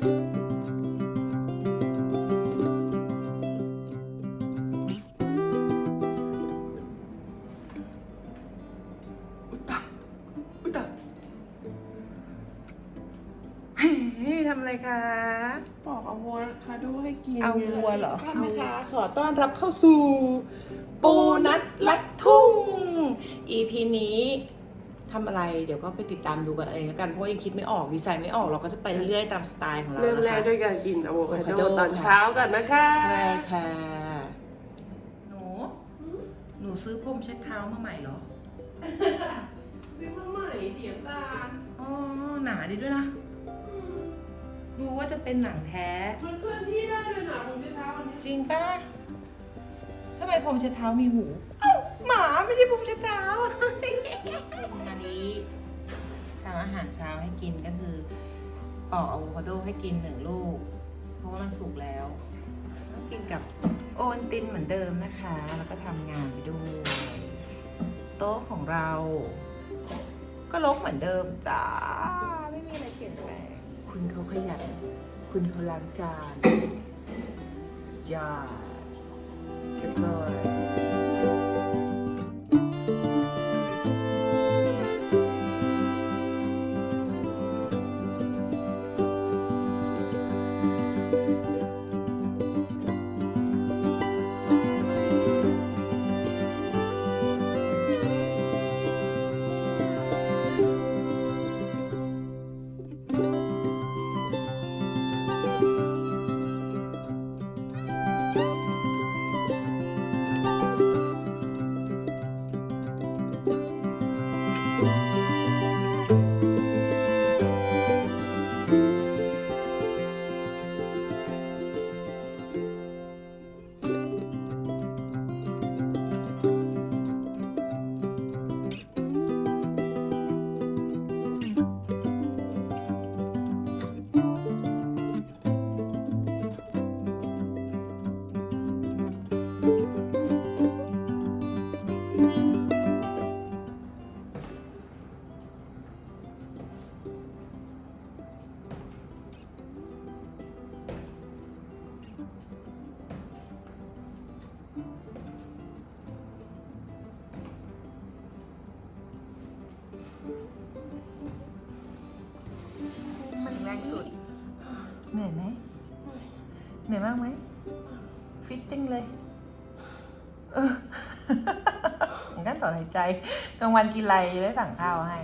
อุยตะอุยตะเฮ้ยทำอะไรคะปอกเอาวัวคาโดให้กินเอาวัวเหรอ ท่านนะคะขอต้อนรับเข้าสู่ ปูนัดลัดทุ่ง EP นี้ ทำอะไรเดี๋ยวก็ไปติดตามดูกันเองแล้วกันเพราะว่ายังคิดไม่ออกดีไซน์ไม่ออกเราก็จะไปเรื่อยๆตามสไตล์ของเราเริ่มนะแรกคะด้วยการกินอะโวคาอะโวคาโดโดตอนค่ะเช้ากันนะคะใช่ค่ะ หนู หนูซื้อพรมเช็ดเท้ามาใหม่เหรอ ซื้อมาใหม่เสียตาลอ๋อหนาดีด้วยนะดูว่าจะเป็นหนังแท้มันเคลื่อนที่ได้เลยนะผมจะเท้าวันนี้จริงป่ะทำไมพรมเช็ดเท้ามีหูเอ้า หมาไม่ใช่พรมเช็ดเท้าอันนี้ทำอาหารเช้าให้กินก็คือปอกอะโวคาโดให้กินหนึ่งลูก เพราะว่ามันสุกแล้วแล้วกินกับโอวัลตินเหมือนเดิมนะคะ แล้วก็ทำงานไปด้วยโต๊ะของเรา ก็ลกเหมือนเดิมจ้าไม่มีอะไรเปลี่ยนแปลงคุณเขาขยันคุณเขาล้างจานสุดยอดสุดยอด เหนื่อยมากไหมฟิตจังเลยเอองั้นต่อนหายใจกลางวันกินอะไรจะได้สั่งข้าวให้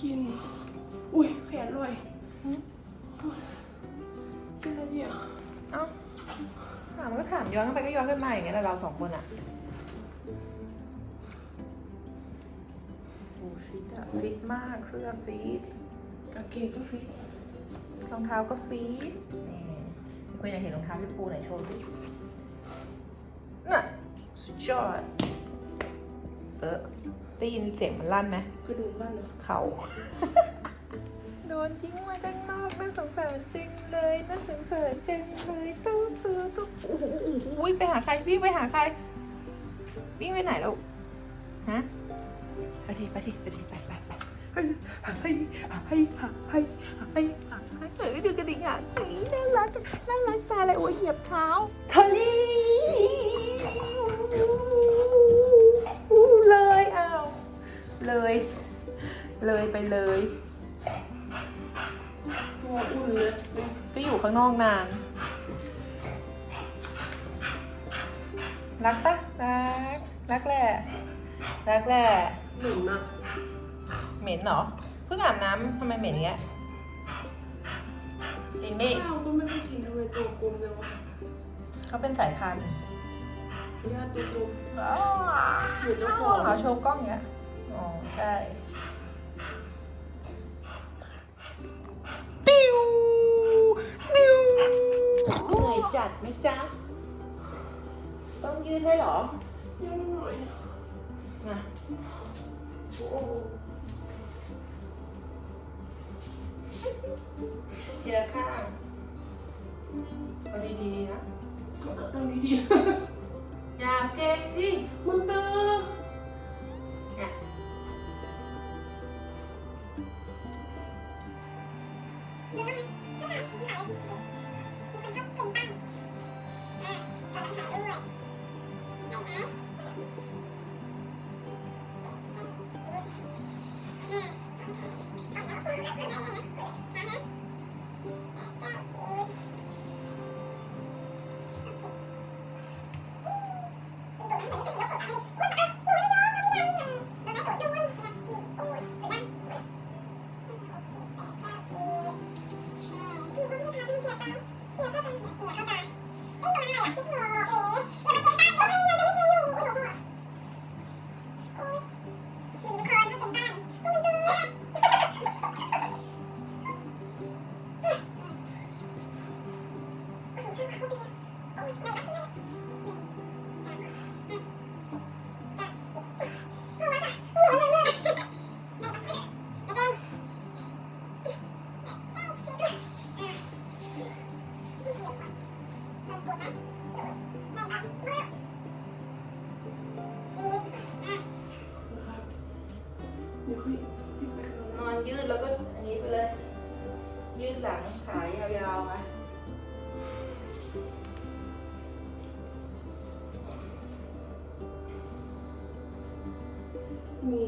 กิน อุ้ยแขนลอยกินอะไรดีอะเอ้าถามมันก็ถามย้อนขึ้นไปก็ย้อนขึ้นมาอย่างเงี้ยแหละเราสองคนอะโอ้ฟิตอะฟิตมากเสื้อฟิตกางเกงก็ฟิตรองเท้าก็ฟีดนี่มี คนอยากเห็นรองเท้าพี่ปูไหนโชว์สิน่ะสุดยอด เออได้ยินเสียงมันลั่นไหมกระดูกบ้านเหรอเขา โดนทิ้งมาข้างนอกน่าสงสารจริงเลยน่าสงสารจริงเลยตู้ตู้ตู้โอ้โหโอ้โหไปหาใครวิ่งไปหาใครวิ่งไปไหนแล้วฮะไปสิไปสิไปสิไป ไปไปเฮ้ยเฮ้ยเฮ้ยเฮ้ยเฮ้เฮ้ยดูกระดิ่งอะเฮ้น่ารักน่ารักตาเลยโอ้ยเหยียบเท้าทะเลเลยอ้าวเลย เลยไปเลยตัวอุ่นเลยก็อยู่ข้างนอกนาน รักปะรัก รักแหละ รักแหละหนึ่งนะ เหม็นเหรอ เพิ่งอาบน้ำทำไมเหม็นอย่างเงี้ย จริงดิข้าวก็ไม่ได้กินทำไมตัวกลมเลยวะเขาเป็นสายพันธุ์ญาติตัวกลมอ๋อเหมือนเจ้าของเขาโชว์กล้องอย่างเงี้ย อ๋อ ใช่ปิ้วปิ้วเหนื่อยจัดไหมจ๊ะ ต้องยืดให้เหรอยังหน่อยมาโอ้ ทีละข้างเอาดีๆนะอันนี้ดีอย่าเก่งดิมันเตอ นอนยืดแล้วก็อันนี้ไปเลย ยืดหลังขายาวๆไปนี่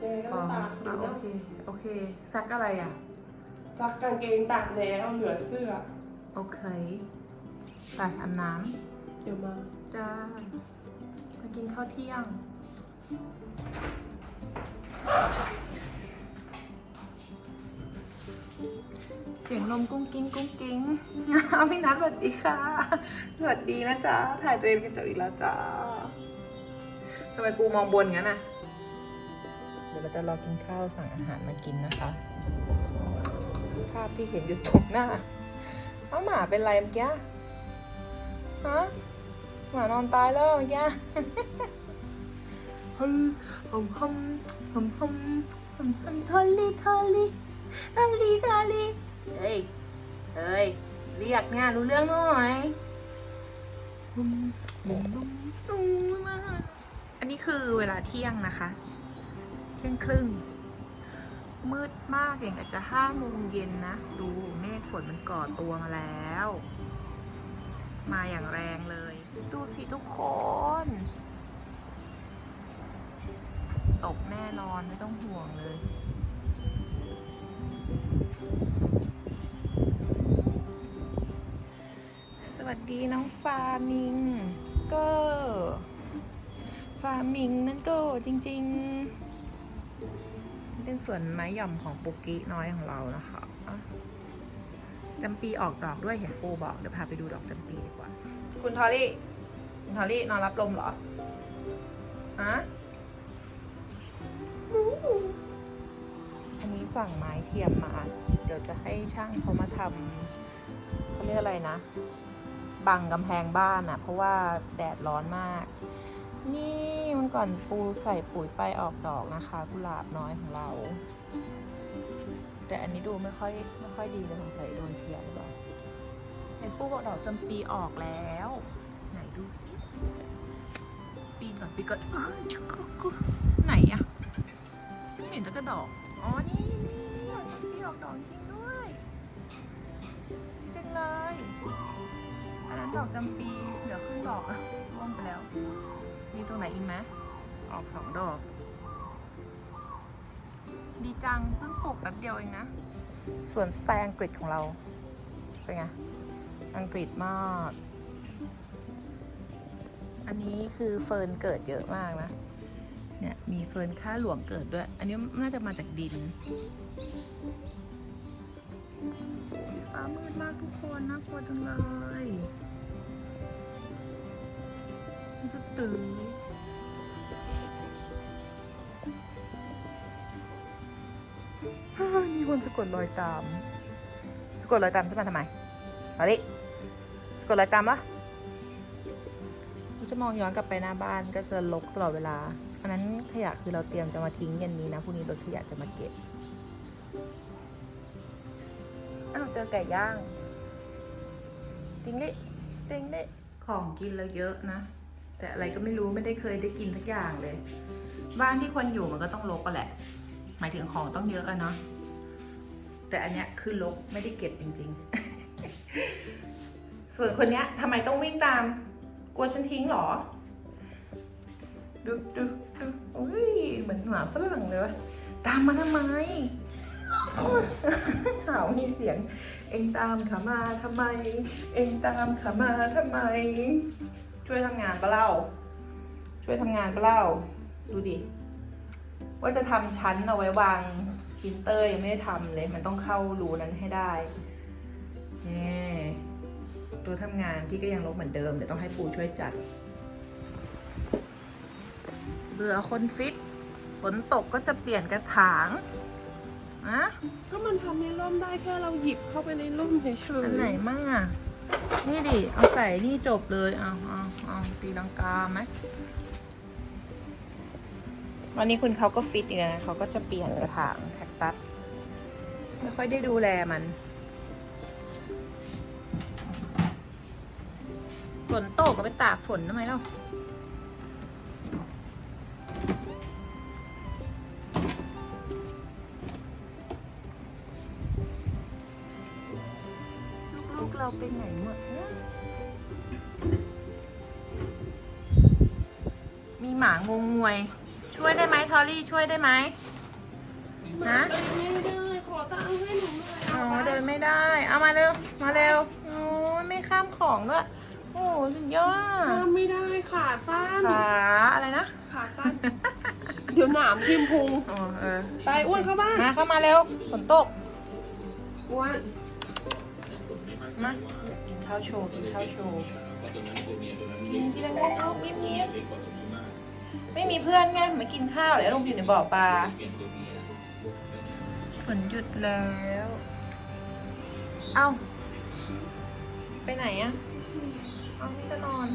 ยังไงก็อ๋ต้อองตากเดี๋ยวโอนะเค โอเค ซักอะไรอะ ซักกางเกงตากแล้วเหลือเสื้อ โอเคไปอาบน้เดี๋ยวมาำจ้า มากินข้าวเที่ยง เสียงลมกุ้งกิ้งกุ้งกิ้งพี่นัทสวัสดีค่ะ สวัสดีนะจ๊ะ ถ่ายตัวเองกันจออีกแล้วจ้าทำไมปูมองบนงั้นน่ะเดี๋ยวเราจะรอกินข้าวสั่งอาหารมากินนะคะ ภาพที่เห็นอยู่ตรงหน้า เอาหมาเป็นไรเมื่อกี้ฮะหมานอนตายแล้วเมื่อกี้ฮึมฮึมฮึมฮึมฮึมฮึมฮึมทอลลี่ทอลลี่ทอลลี่ทอลลี่เฮ้ยเฮ้ยเรียกเนี่ยรู้เรื่องหน่อยอันนี้คือเวลาเที่ยงนะคะ เที่ยงครึ่ง มืดมากอย่างกับจะห้าโมงเย็นนะ ดูเมฆฝนมันก่อตัวมาแล้ว มาอย่างแรงเลย ดูสิทุกคน ตกแน่นอนไม่ต้องห่วงเลยสวัสดีน้องฟามิงก็ฟามิงนั่นก็จริง ๆ เป็นสวนไม้หย่อมของปุกิน้อยของเรานะคะจำปีออกดอกด้วยเห็นปูบอกเดี๋ยวพาไปดูดอกจำปีดีกว่า คุณทอรี่คุณทอรี่นอนรับลมเหรอฮะอันนี้สั่งไม้เทียมมา เดี๋ยวจะให้ช่างเขามาทำเขาเรียกอะไรนะ บังกำแพงบ้านอะ่ะ เพราะว่าแดดร้อนมาก นี่มันก่อนปูใส่ปุ๋ยไปออกดอกนะคะกุหลาบน้อยของเรา แต่อันนี้ดูไม่ค่อยไม่ค่อยดีเลยสงสัยโดนเพียหรือเปล่าเห็นปูบอกดอกจำปีออกแล้ว ไหนดูสิปีนก่อนปีนก่อนเออจะกุกุไหนอะไม่เห็นจะกระดอกอ๋อนี่นี่นี่ดอกจำปีออกดอกจริงด้วยดีจังเลยอันนั้นดอกจำปีเหลือครึ่งดอกอะร่วงไปแล้ว มีตรงไหนอีกไหมออกสองดอก ดีจัง เพิ่งปลูกแป๊บเดียวเองนะ ส่วนสไตล์อังกฤษของเรา เป็นไง อังกฤษมาก อันนี้คือเฟิร์นเกิดเยอะมากนะ เนี่ยมีเฟิร์นค่าหลวงเกิดด้วย อันนี้น่าจะมาจากดินฟ้ามืดมากทุกคนน่ากลัวจังเลย ตื่นฮ่ามีคนสะกดรอยตาม สะกดรอยตามฉันมาทำไมมาดิสกดรอะไรตามปะกูจะมองย้อนกลับไปหน้าบ้านก็จะลกตลอดเวลา อันนั้นขยะคือเราเตรียมจะมาทิ้งเย็นนี้นะพรุ่งนี้รถขยะจะมาเก็บ อ้าวเจอไก่ย่าง ติงดิติงดิของกินเราเยอะนะ แต่อะไรก็ไม่รู้ไม่ได้เคยได้กินสักอย่างเลย บ้านที่คนอยู่มันก็ต้องรกก็แหละ หมายถึงของต้องเยอะอะเนาะแต่อันเนี้ยคือลกไม่ได้เก็บจริง ๆ ส่วนคนเนี้ยทำไมต้องวิ่งตาม กลัวฉันทิ้งเหรอ ดูดูดูอุ้ยเหมือนหมาฝรั่งเลยวะตามมาทำไมโอ๊ยหาวมีเสียง เองตามขามาทำไม เองตามขามาทำไม ช่วยทำงานปะเล่า ช่วยทำงานปะเล่า ดูดิ ว่าจะทำชั้นเอาไว้วางพิมพ์เตอร์ยังไม่ได้ทำเลย มันต้องเข้ารูนั้นให้ได้นี่ตัวทำงานที่ก็ยังลกเหมือนเดิม เดี๋ยวต้องให้ปูช่วยจัด เบื่อคนฟิต ฝนตกก็จะเปลี่ยนกระถางอะก็มันทำในร่มได้แค่เราหยิบเข้าไปในร่มเฉยอันไหนมั่งอะ นี่ดิ เอาใส่นี่จบเลยเอาเอาเอาตีลังกาไหม วันนี้คุณเขาก็ฟิตอีกแล้วนะเขาก็จะเปลี่ยนกระถางแคคตัส ไม่ค่อยได้ดูแลมัน ฝนตกก็ไปตากฝนทำไมเล่าลูกๆเราไปไหนหมด วย ช่วยได้ไหมทอรี่ช่วยได้ไหมๆฮะไม่ได้ขอตังค์ให้หนูหน่อยอ๋อเดินไม่ได้ เอามาเร็วมาเร็วโอ้ยไม่ข้ามของด้วยโอ้สุดยอดข้ามไม่ได้ขาสั้นขาอะไรนะขาสั้นเดี๋ยวหนามทิ่มพุงอ๋อเออไปอ้วนเข้าบ้านมาเข้ามาเร็วฝนตกอ้วนมากินข้าวโชว์กินข้าวโชว์กินที่ละงกเอาเงียบๆ ไม่มีเพื่อนไงมากินข้าวเดี๋ยวลงอยู่ในบ่อปลาฝนหยุดแล้ว เอ้า ไปไหนอะเอานี่จะนอน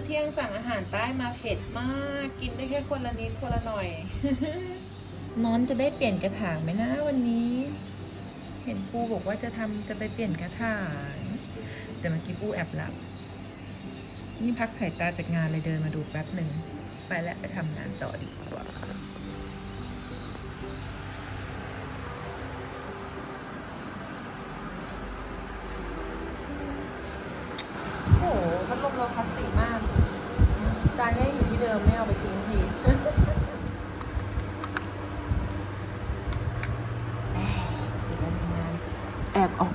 อเที่ยงสั่งอาหารใต้มาเผ็ดมาก กินได้แค่คนละนิดคนละหน่อย น้อนจะได้เปลี่ยนกระถางไหมนะวันนี้ เห็นปูบอกว่าจะทำจะไปเปลี่ยนกระถาง แต่เมื่อกี้ปูแอบหลับ นี่พักสายตาจากงานเลยเดินมาดูแป๊บหนึ่ง ไปแล้วไปทำงานต่อดีกว่า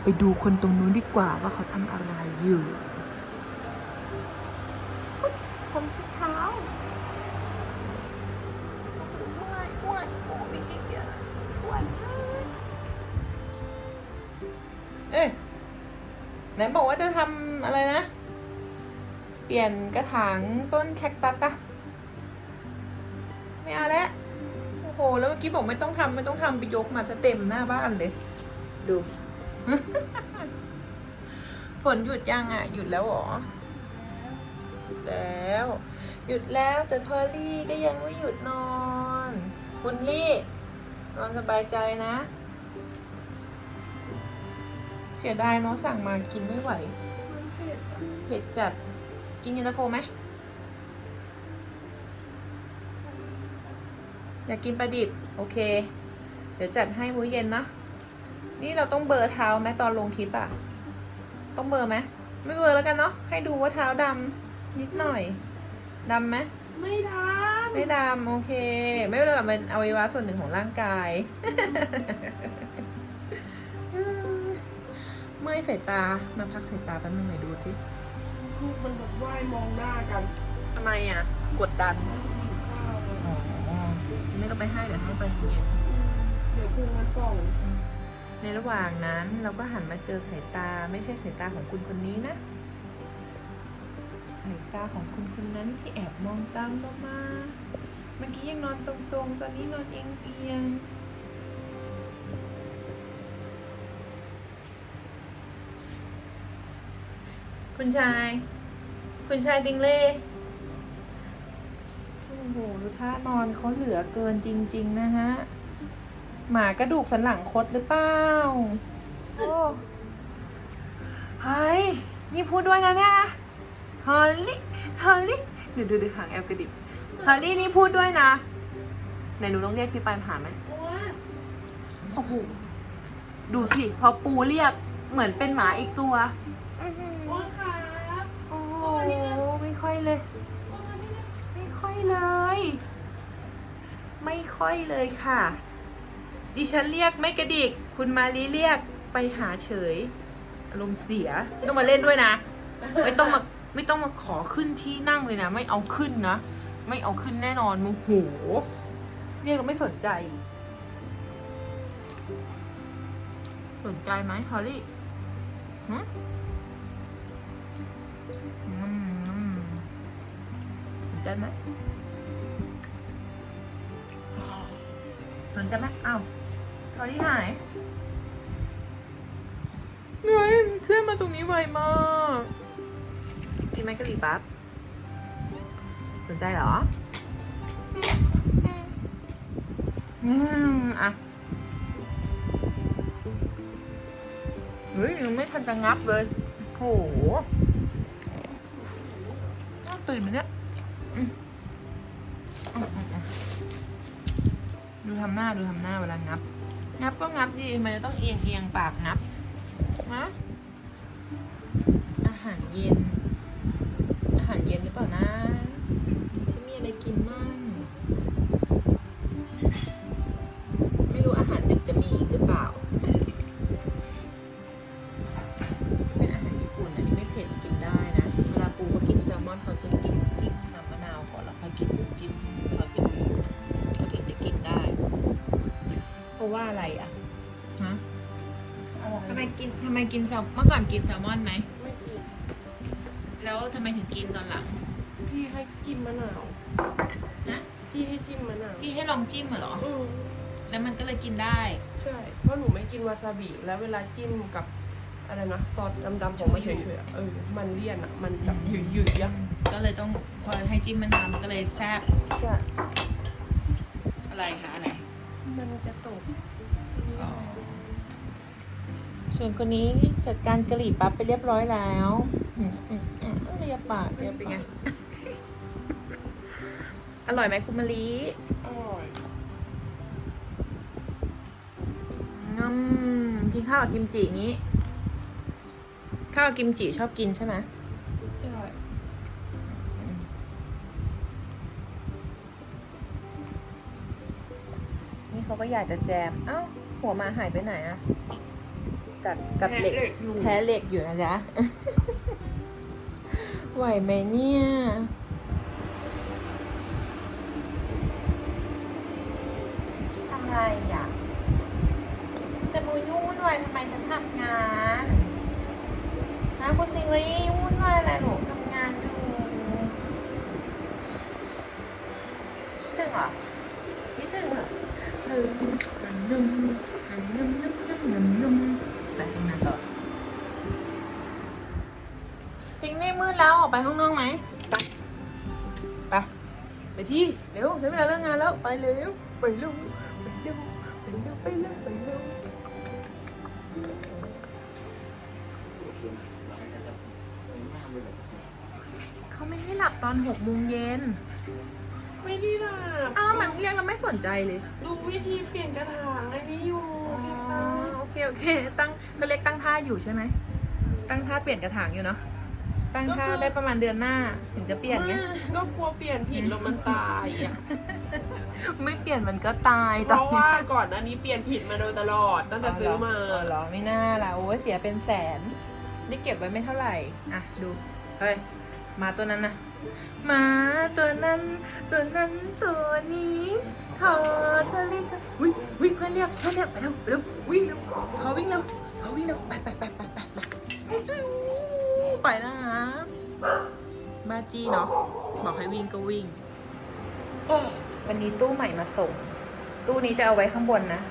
ไปดูคนตรงนู้นดีกว่าว่าเขาทำอะไรอยู่ผมชุดเท้าอ้วนอ้วนโอ้ไม่ขี้เกียจอะอ้วนเอ้ยไหนบอกว่าจะทำอะไรนะ เปลี่ยนกระถางต้นแคคตัสอะไม่เอาแล้วโอ้โห แล้วเมื่อกี้บอกไม่ต้องทำไม่ต้องทำไปยกมาจะเต็มหน้าบ้านเลย ดู ฝนหยุดยังอะ หยุดแล้วหรอ หยุดแล้ว หยุดแล้วแต่ทอรี่ก็ยังไม่หยุดนอน คุณลี่นอนสบายใจนะ เสียดายเนาะสั่งมากินไม่ไหวเผ็ดอะเผ็ดจัด กินเย็นตาโฟไหมอยากกินปลาดิบ โอเค เดี๋ยวจัดให้มื้อเย็นนะ นี่เราต้องเบลอร์เท้าไหมตอนลงคลิปอะต้องเบลอร์ไหมไม่เบลอร์แล้วกันเนาะให้ดูว่าเท้าดำนิดหน่อยดำไหมไม่ทไม่ดำโอเค ไม่เป็นไรหรอกมันอวัยวะส่วนหนึ่งของร่างกายอืมเมื่อยสายตามาพักสายตาแป๊บนึงหน่อยดูสิำลูกมันแบบว่ายมองหน้ากันทำไมอะ กดดันหิวข้าวเลยอ๋อไม่ต้องไปให้เดี๋ยวให้ไปเย็นเดี๋ยวพุงมันป่อง ในระหว่างนั้นเราก็หันมาเจอสายตาไม่ใช่สายตาของคุณคนนี้นะ สายตาของคุณคนนั้นที่แอบมองตามเรามา เมื่อกี้ยังนอนตรงๆ ตอนนี้นอนเอียงเอียงคุณชาย คุณชายติงเล่โอ้โหดูท่านอนเขาเหลือเกินจริง ๆ นะฮะ หมากระดูกสันหลังคดหรือเปล่าโอ้เฮ้ยนี่พูดด้วยนะเนี่ยฮอลลี่ฮอลลี่เดี๋ยวดูดูหางแอบกระดิบฮอลลี่นี่พูดด้วยนะไหนหนูต้องเรียกที่ปลายหาไหมโอ้โหดูสิพอปูเรียกเหมือนเป็นหมาอีกตัวโอ้ครับโอ้โหไม่ค่อยเลย ไม่ค่อยเลย ไม่ค่อยเลยค่ะ ดิฉันเรียกไม่กระดิก คุณมาลีเรียกไปหาเฉยอารมณ์เสียไม่ต้องมาเล่นด้วยนะ ไม่ต้องมาไม่ต้องมาขอขึ้นที่นั่งเลยนะ ไม่เอาขึ้นนะ ไม่เอาขึ้นแน่นอนโมโหเรียกเราไม่สนใจ สนใจไหมฮอลลี่หืมสนใจไหม สนใจไหมอ้าวฮอลลี่หายเฮ้ยมันเคลื่อนมาตรงนี้ไวมากกินไหมกะหรี่ปั๊บสนใจเหรอ อืมอะเฮ้ยยังไม่ทันจะงับเลยโหน่าตื่นไหมเนี่ย ทำหน้าดูทำหน้าเวลางับ งับก็งับดีมันจะต้องเอียงเอียงปากงับนะอาหารเย็น อาหารเย็นหรือเปล่านะ ว่าอะไรอะฮะทำไมกินทำไมกินแซลเมื่อก่อนกินแซลมอนไหมไม่กินแล้วทำไมถึงกินตอนหลัง พี่ให้จิ้มมะนาวนะพี่ให้จิ้มมะนาวพี่ให้ลองจิ้มเหรออืมแล้วมันก็เลยกินได้ใช่เพราะหนูไม่กินวาซาบิแล้วเวลาจิ้มกับอะไรนะซอสดำๆของมันโชเฉยุยๆอะเออมันเลี่ยนอะมันแบบหยืดๆยังก็เลยต้องพอให้จิ้มมะนาวมันก็เลยแซ่บใช่อะไรคะ ส่วนคนนี้จัดการกะหรี่ปั๊บไปเรียบร้อยแล้วอืมอืมอืมเรียบปากเรียบเป็นไง อร่อยไหมคุณมะลิอร่อยงำกินข้าวกับกิมจิงี้ ข้าวกับกิมจิชอบกินใช่ไหมใช่นี่เขาก็อยากจะแจม เอ้า หัวหมาหายไปไหนอะ กัดกัดเหล็กอยู่แท้เหล็กอยู่นะจ๊ะ ไหวไหมเนี่ยทำไรอะ จะมูยุ่งวุ่นวายทำไมฉันทำงานนะคุณติงเลยวุ่นวายอะไรหนูทำงานอยู่คิดถึงเหรอคิดถึงเหรอเออนุ่มนุ่มนุ่มนุ่มนุ่มนุ่มนุ่มไปทำงานต่อจริงนี่ มืดแล้วออกไปข้างนอกไหมไปไปไปที่เร็วใช้เวลาเลิกงานแล้วไปเร็วไปเร็วไปเร็วไปเร็วไปเร็วไปเร็วเขาไม่ให้หลับตอนหกโมงเย็นไม่ได้หลับอ้าวมันเรียกเราไม่สนใจเลยดูวิธีเปลี่ยนกระถางอันนี้อยู่อ๋อคิดนะโอเคโอเคตั้งเขาเรียกตั้งท่าอยู่ใช่ไหมตั้งท่าเปลี่ยนกระถางอยู่เนาะ ตั้งท่าได้ประมาณเดือนหน้า ถึงจะเปลี่ยนไงไม่ก็กลัวเปลี่ยนผิดแล้วมันตายอะไม่เปลี่ยนมันก็ตายเพตอนราะนี้ว่าก่อนอันนี้เปลี่ยนผิดมาโดยตลอดตั้งแต่ซื้อมาอ๋อเหรอไม่น่าละโอ้ยเสียเป็นแสนนี่เก็บไว้ไม่เท่าไหร่ อะ ดูเฮ้ยหมาตัวนั้นนะหมาตัวนั้น ตัวนั้นตัวนี้ทอทะลิทอวิ่งวิ่งเพื่อนเรียกเพื่อนเรียกไปเร็วไปเร็ววิ่งเร็วทอวิ่งเร็วทอวิ่งเร็วไปไปไปไปไปไป ไปแล้วนะบ้าจี้เนาะบอกให้วิ่งก็วิ่ง วันนี้ตู้ใหม่มาส่ง ตู้นี้จะเอาไว้ข้างบนนะ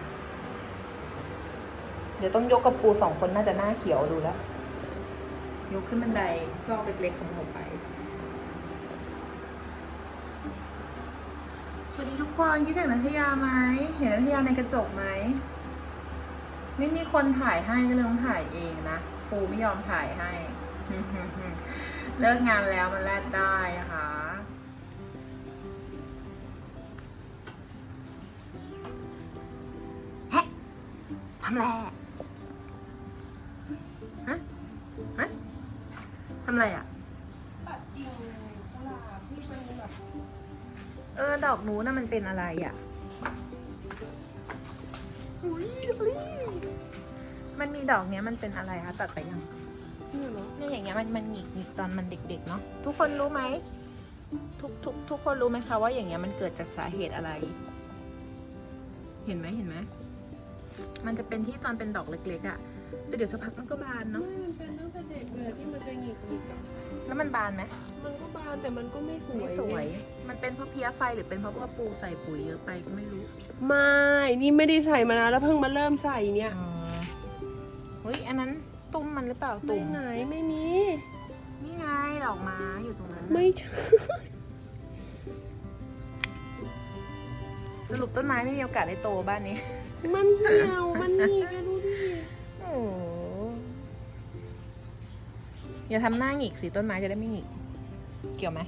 เดี๋ยวต้องยกกับปูสองคนน่าจะหน้าเขียวดูแล้ว ยกขึ้นบันไดซอกเล็กๆของผมไป สวัสดีทุกคนคิดถึงนัทยาไหม เห็นนัทยาในกระจกไหม ไม่มีคนถ่ายให้ก็เลยต้องถ่ายเองนะ ปูไม่ยอมถ่ายให้ เลิกงานแล้วมันแลดได้นะคะ ทำอะไรอะฮะ ฮะ ทำอะไรอะ ตัดกิ่งกุหลาบที่มันแบบเออ ดอกนู้นน่ะมันเป็นอะไรอะอุ๊ยอุ๊ยมันมีดอกเนี้ยมันเป็นอะไรคะ ตัดไปยัง นี่เนาะเนี่ยอย่างเงี้ยมันมันหงิกหงิกตอนมันเด็ก ๆ เนาะทุกคนรู้ไหมทุกทุกทุกคนรู้ไหมคะว่าอย่างเงี้ยมันเกิดจากสาเหตุอะไร เห็นไหมเห็นไหมมันจะเป็นที่ตอนเป็นดอกเล็กๆอะ่ะแต่เดี๋ยวสักพักมันก็บานไม่เนาะมันเป็นตั้งแต่เด็กเลยที่มันจะหงิกหงิกๆอะแล้วมันบานไหมมันก็บานแต่มันก็ไม่สวยไม่สวย มันเป็นเพราะเพี้ยไฟหรือเป็นเพราะว่าปูใส่ปุ๋ยเยอะไปก็ไม่รู้ไม่นี่ไม่ได้ใส่มานานแล้วเพิ่งมาเริ่มใส่เนี่ยอ๋อเฮ้ยอันนั้นตุ้มมันห รือเปล่าไม่ตุ่มไหนไม่มี นี่ไงดอกไม้อยู่ตรงนั้นน่ะไม่ใช่สรุปต้นไม้ไม่มีโอกาสได้โตบ้านนี้ มันเหี่ยวมันนี่แกดูดิโอ้โหอย่าทำหน้าหงิกสิต้นไม้จะได้ไม่หงิก เกี่ยวไหม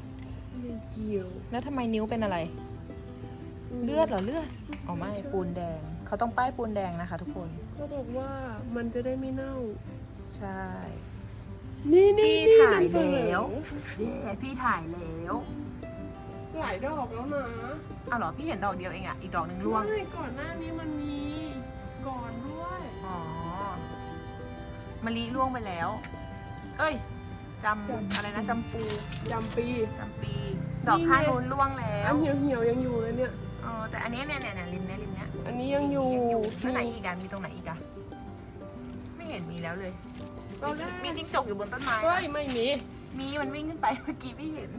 ไม่เกี่ยว แล้วทำไมนิ้วเป็นอะไร เลือดเหรอเลือดอ๋อไม่ปูนแดง เขาต้องป้ายปูนแดงนะคะ ทุกคน เขาบอกว่ามันจะได้ไม่เน่า ใช่ นี่นี่พี่นี่ถ่ายนำเสนอแล้วแต่พี่ถ่ายแล้วหลายดอกแล้วนะอ้าวเหรอพี่เห็นดอกเดียวเองอะอีกดอกหนึ่งร่วง ไม่ก่อนหน้านี้มันมีก่อนด้วยอ๋อมะลิร่วงไปแล้ว เอ้ยจำอะไรนะจำปูจำปี จำปี ดอกข้างนู้นร่วงแล้อัวนเหี่ยวเหี่ยวๆยังอยู่เลยเนี่ย เออแต่อันนี้เนี่ยเนี่ยเนี่ยริมเนี้ยริมเนี้ยอันนี้ยังอยู่แล้วไหนอีกอะมีตรงไหนอีกอะไม่เห็นมีแล้วเลย ตอนแรกมีจิ้งจกอยู่บนต้นไม้เฮ้นะยไม่มี มีมันวิ่งขึ้นไปเมื่อกี้พี่เห็น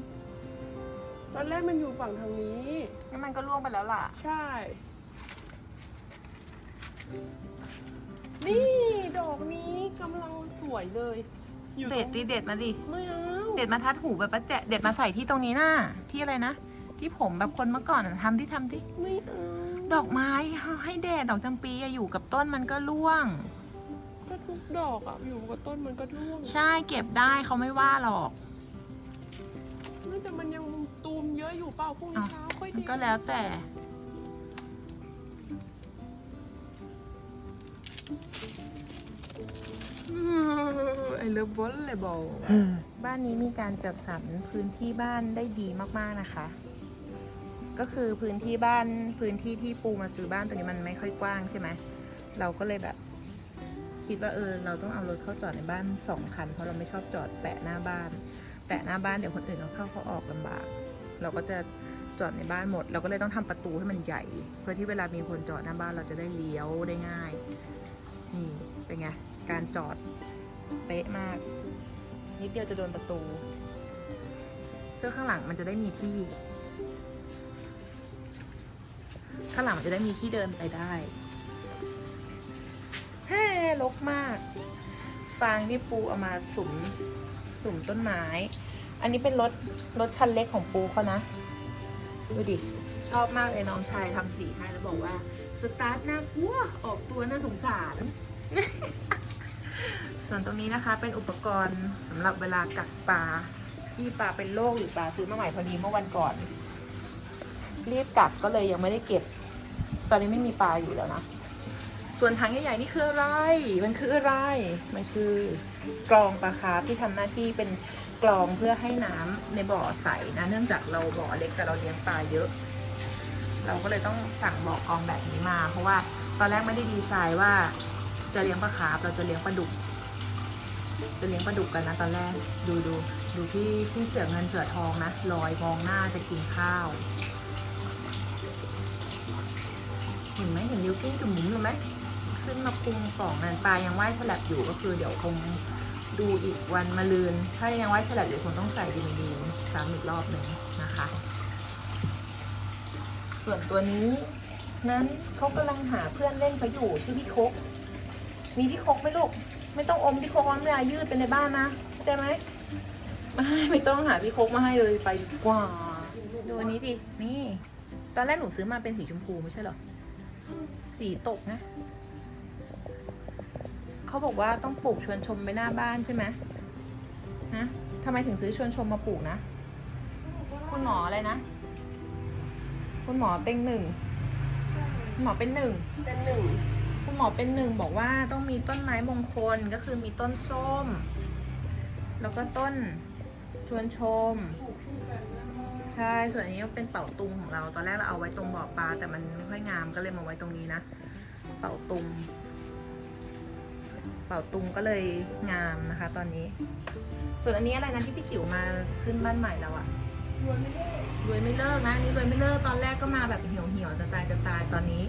ตอนแรกมันอยู่ฝั่งทางนี้งั้นมันก็ร่วงไปแล้วล่ะ ใช่ นี่ดอกนี้กำลังสวยเลย อยู่ตรงเด็ดดิเด็ดมาดิ ไม่เอาเด็ดมาทัดหูแบบป้าแจะเด็ดมาใส่ที่ตรงนี้น่ะที่อะไรนะ ที่ผมแบบคนเมื่อก่อนอะทำที่ทำที่ ไม่เอาดอกไม้ให้แดดดอกจำปีอะอยู่กับต้นมันก็ร่วงก็ทุก ดอกอะ อยู่กับต้นมันก็ร่วงใช่เก็บได้เขาไม่ว่าหรอกไม่แต่มันยังตูมเยอะอยู่เปล่าพรุ่งนี้อ้าวเช้าค่อยมันดีก็แล้วแต่ไอเลิฟวอลเลยบอลบ้านนี้มีการจัดสรรพื้นที่บ้านได้ดีมากๆนะคะ ก็คือพื้นที่บ้านพื้นที่ที่ปูมาซื้อบ้านตัวนี้มันไม่ค่อยกว้างใช่ไหมเราก็เลยแบบ คิดว่าเออเราต้องเอารถเข้าจอดในบ้านสองคัน เพราะเราไม่ชอบจอดแปะหน้าบ้าน แปะหน้าบ้านเดี๋ยวคนอื่นเขาเข้าเขาออกลำบาก เราก็จะจอดในบ้านหมด เราก็เลยต้องทำประตูให้มันใหญ่ เพื่อที่เวลามีคนจอดหน้าบ้านเราจะได้เลี้ยวได้ง่าย นี่เป็นไงการจอดเป๊ะมาก นิดเดียวจะโดนประตูเพื่อข้างหลังมันจะได้มีที่ ข้างหลังมันจะได้มีที่เดินไปได้ เฮ้ลกมาก ฟางที่ปูเอามาสุมสุมต้นไม้ อันนี้เป็นรถรถคันเล็กของปูเขานะ ดูดิ ชอบมากเลยน้องชายทำสีให้แล้วบอกว่า สตาร์ทน่ากลัว ออกตัวน่าสงสาร ส่วนตรงนี้นะคะเป็นอุปกรณ์สำหรับเวลากักปลาที่ปลาเป็นโรคหรือปลาซื้อมาใหม่พอดีเมื่อวันก่อน รีบกักก็เลยยังไม่ได้เก็บ ตอนนี้ไม่มีปลาอยู่แล้วนะ ส่วนถังใหญ่ๆนี่คืออะไร มันคืออะไร มันคือกรองปลาคาร์ฟที่ทำหน้าที่เป็นกรองเพื่อให้น้ำในบ่อใสนะ เนื่องจากเราบ่อเล็กแต่เราเลี้ยงปลาเยอะ เราก็เลยต้องสั่งบ่อกรองแบบนี้มา เพราะว่าตอนแรกไม่ได้ดีไซน์ว่า จะเลี้ยงปลาคาร์ฟเราจะเลี้ยงปลาดุก จะเลี้ยงปลาดุกกันนะตอนแรก ดูดูดูที่ที่เสือเงินเสือทองนะลอยมองหน้าจะกินข้าวเห็นไหมเห็นลิวกิ้งจุ่มหมุนเลยไหม ขึ้นมาคุมกล่องนั่นปลายังว่ายฉลับอยู่ก็คือเดี๋ยวคงดูอีกวันมาลืน ถ้ายังว่ายฉลับอยู่คงต้องใส่ดินดีนซ้ำอีกรอบหนึ่งนะคะ ส่วนตัวนี้นั้นเขากำลังหาเพื่อนเล่นเขาอยู่ชื่อพี่คกมีพี่คกไหมลูก ไม่ต้องอมพี่คกมันเวลายืดไปในบ้านนะเข้าใจไหมไม่ไม่ต้องหาพี่คกมาให้เลยไปดีกว่าดูอันนี้ดินี่ ตอนแรกหนูซื้อมาเป็นสีชมพูไม่ใช่หรอ สีตกนะ เขาบอกว่าต้องปลูกชวนชมไปหน้าบ้านใช่ไหมนะทำไมถึงซื้อชวนชมมาปลูกนะ คุณหมออะไรนะ คุณหมอเต็งหนึ่งคุณหมอเป็นหนึ่ง เป็นหนึ่ง คุณหมอเป็นหนึ่งบอกว่าต้องมีต้นไม้มงคลก็คือมีต้นส้ม แล้วก็ต้นชวนชม ใช่ ส่วนอันนี้เป็นเป่าตุงของเรา ตอนแรกเราเอาไว้ตรงบ่อปลาแต่มันไม่ค่อยงามก็เลยมาไว้ตรงนี้นะ เป่าตุง เป่าตุงก็เลยงามนะคะ ตอนนี้ ส่วนอันนี้อะไรนะที่พี่จิ๋วมาขึ้นบ้านใหม่เราอะรวยไม่เลิกนะอันนี่รวยไม่เลิกตอนแรกก็มาแบบเหี่ยวเหี่ยวๆจะตายจะตายตอนนี้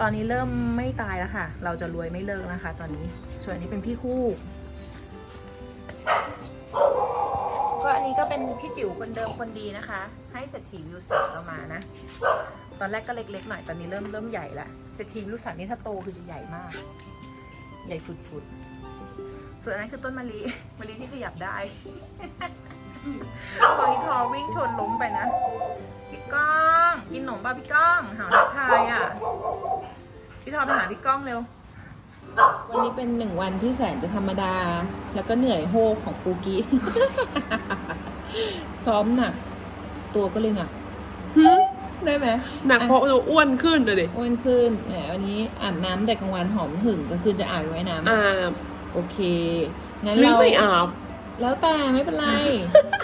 ตอนนี้เริ่มไม่ตายแล้วค่ะ เราจะรวยไม่เลิกนะคะ ตอนนี้ ส่วนอันนี้เป็นพี่คู่ก็อันนี้ก็เป็นพี่จิ๋วคนเดิมคนดีนะคะ ให้เศรษฐีวิวสันเรามานะ ตอนแรกก็เล็กๆหน่อยตอนนี้เริ่มเริ่มใหญ่ละเศรษฐีวิวสันนี่ถ้าโตคือจะใหญ่มาก ใหญ่ฟุดๆ ส่วนอันนั้นคือต้นมะลิมะลิที่ขยับได้พออีทอวิ่งชนล้มไปนะ พี่ก้อง กินขนมป่ะพี่ก้องหาทักทายอะ พี่ทอไปหาพี่ก้องเร็ว วันนี้เป็นหนึ่งวันที่แสนจะธรรมดา แล้วก็เหนื่อยโฮกของปูกี้ ซ้อมหนัก ตัวก็เลยหนัก ได้ไหมหนักเพราะเราอ้วนขึ้นเลยดิอ้วนขึ้นแหมวันนี้อาบน้ำแต่กลางวันหอมหึงก็คือจะอาบไว้น้ำอ่าโอเค งั้นหรือเราไม่อาบ แล้วแต่ไม่เป็นไร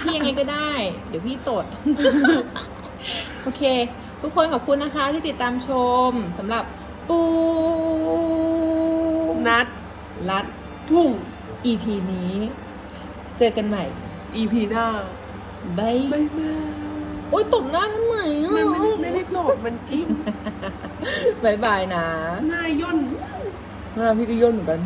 พี่ยังไงก็ได้ เดี๋ยวพี่ตด โอเค ทุกคนขอบคุณนะคะที่ติดตามชมสำหรับปูนัดรัดทุ่ง EP นี้ เจอกันใหม่ EP หน้าบายบ๊ายบาย โอ๊ยตบหน้าทำไมอะมันไม่ได้ไม่ได้โกรธมันกิ้มบายบายนะ หน้าย่น หน้าพี่ก็ย่นเหมือนกัน